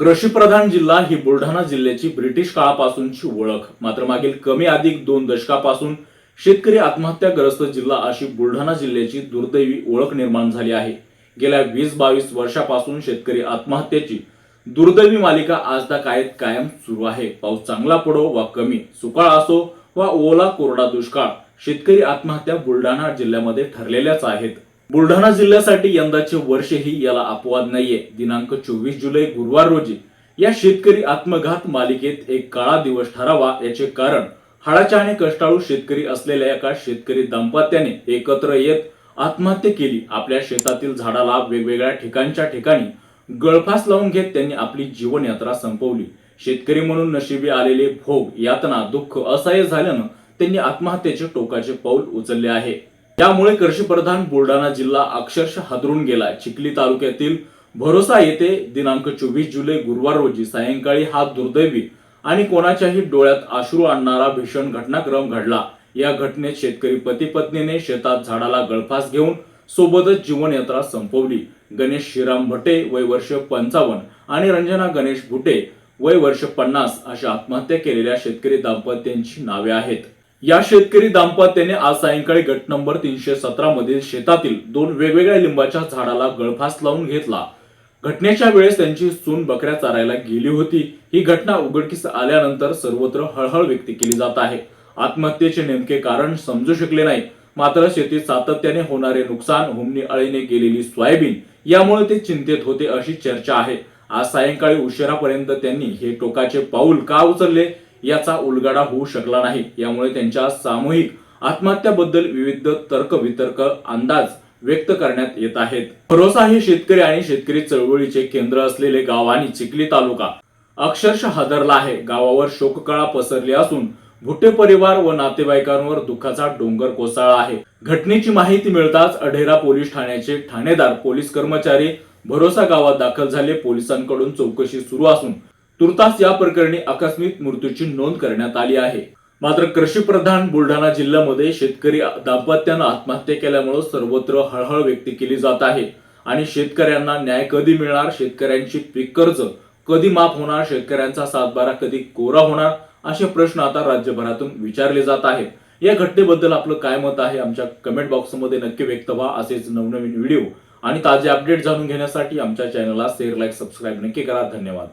कृषीप्रधान जिल्हा ही बुलढाणा जिल्ह्याची ब्रिटिश काळापासूनची ओळख. मात्र मागील कमी अधिक दोन दशकापासून शेतकरी आत्महत्याग्रस्त जिल्हा अशी बुलढाणा जिल्ह्याची दुर्दैवी ओळख निर्माण झाली आहे. गेल्या वीस बावीस वर्षापासून शेतकरी आत्महत्येची दुर्दैवी मालिका आजदा कायत कायम सुरू आहे. पाऊस चांगला पडो वा कमी सुकाळ असो वा ओला कोरडा दुष्काळ शेतकरी आत्महत्या बुलढाणा जिल्ह्यामध्ये ठरलेल्याच आहेत. बुलढाणा जिल्ह्यासाठी यंदाचे वर्षही याला अपवाद नाहीये. दिनांक चोवीस जुलै गुरुवार रोजी या शेतकरी आत्मघात मालिकेत एक काळा दिवस ठरावा याचे कारण हाडाच्या आणि कष्टाळू शेतकरी असलेल्या एका शेतकरी दाम्पत्याने एकत्र येत आत्महत्या केली. आपल्या शेतातील झाडाला वेगवेगळ्या ठिकाणच्या ठिकाणी गळफास लावून घेत त्यांनी आपली जीवनयात्रा संपवली. शेतकरी म्हणून नशिबी आलेले भोग यातना दुःख असह्य झाल्यानं त्यांनी आत्महत्येचे टोकाचे पाऊल उचलले आहे. त्यामुळे कृषीप्रधान बुलढाणा जिल्हा अक्षरशः हादरून गेला चिखली तालुक्यातील भरोसा येथे दिनांक चोवीस जुलै गुरुवार रोजी सायंकाळी हा दुर्दैवी आणि कोणाच्याही डोळ्यात अश्रू आणणारा भीषण घटनाक्रम घडला. या घटनेत शेतकरी पती पत्नीने शेतात झाडाला गळफास घेऊन सोबतच जीवनयात्रा संपवली. गणेश श्रीराम भटे वय वर्ष पंचावन्न आणि रंजना गणेश भुटे वय वर्ष पन्नास अशा आत्महत्या केलेल्या शेतकरी दाम्पत्यांची नावे आहेत. या शेतकरी दाम्पत्याने आज सायंकाळी गट नंबर तीनशे सतरा मधील शेतातील दोन वेगवेगळ्या लिंबाच्या झाडाला गळफास लावून घेतला. घटनेच्या वेळेस त्यांची सून बकऱ्या चारायला गेली होती. ही घटना उघडकीस आल्यानंतर सर्वत्र हळहळ व्यक्त केली जात आहे. आत्महत्येचे नेमके कारण समजू शकले नाही. मात्र शेतीत सातत्याने होणारे नुकसान हुमणी अळीने गेलेली सोयाबीन यामुळे ते चिंतेत होते अशी चर्चा आहे. आज सायंकाळी उशिरापर्यंत त्यांनी हे टोकाचे पाऊल का उचलले? याचा उलगडा होऊ शकला नाही. यामुळे त्यांच्या सामूहिक आत्महत्याबद्दल विविध तर्क वितर्क अंदाज व्यक्त करण्यात येत आहेत. भरोसा हे शेतकरी आणि शेतकरी चळवळीचे केंद्र असलेले गाव आणि चिखली तालुका. अक्षरशः हादरला आहे. गावावर शोककळा पसरली असून भुट्टे परिवार व नातेवाईकांवर दुःखाचा डोंगर कोसळला आहे. घटनेची माहिती मिळताच अढेरा पोलीस ठाण्याचे ठाणेदार पोलीस कर्मचारी भरोसा गावात दाखल झाले. पोलिसांकडून चौकशी सुरू असून तुर्तास या प्रकरणी आकस्मिक मृत्यूची नोंद करण्यात आली आहे. मात्र कृषीप्रधान बुलढाणा जिल्ह्यामध्ये शेतकरी दाम्पत्यानं आत्महत्या केल्यामुळे सर्वत्र हळहळ व्यक्त केली जात आहे. आणि शेतकऱ्यांना न्याय कधी मिळणार? शेतकऱ्यांची पीक कर्ज कधी माफ होणार? शेतकऱ्यांचा सातबारा कधी कोरा होणार? असे प्रश्न आता राज्यभरातून विचारले जात आहेत. या घटनेबद्दल आपलं काय मत आहे? आमच्या कमेंट बॉक्समध्ये नक्की व्यक्त व्हा. असेच नवनवीन व्हिडिओ आणि ताजे अपडेट जाणून घेण्यासाठी आमच्या चॅनलला शेअर लाईक सबस्क्राईब नक्की करा. धन्यवाद.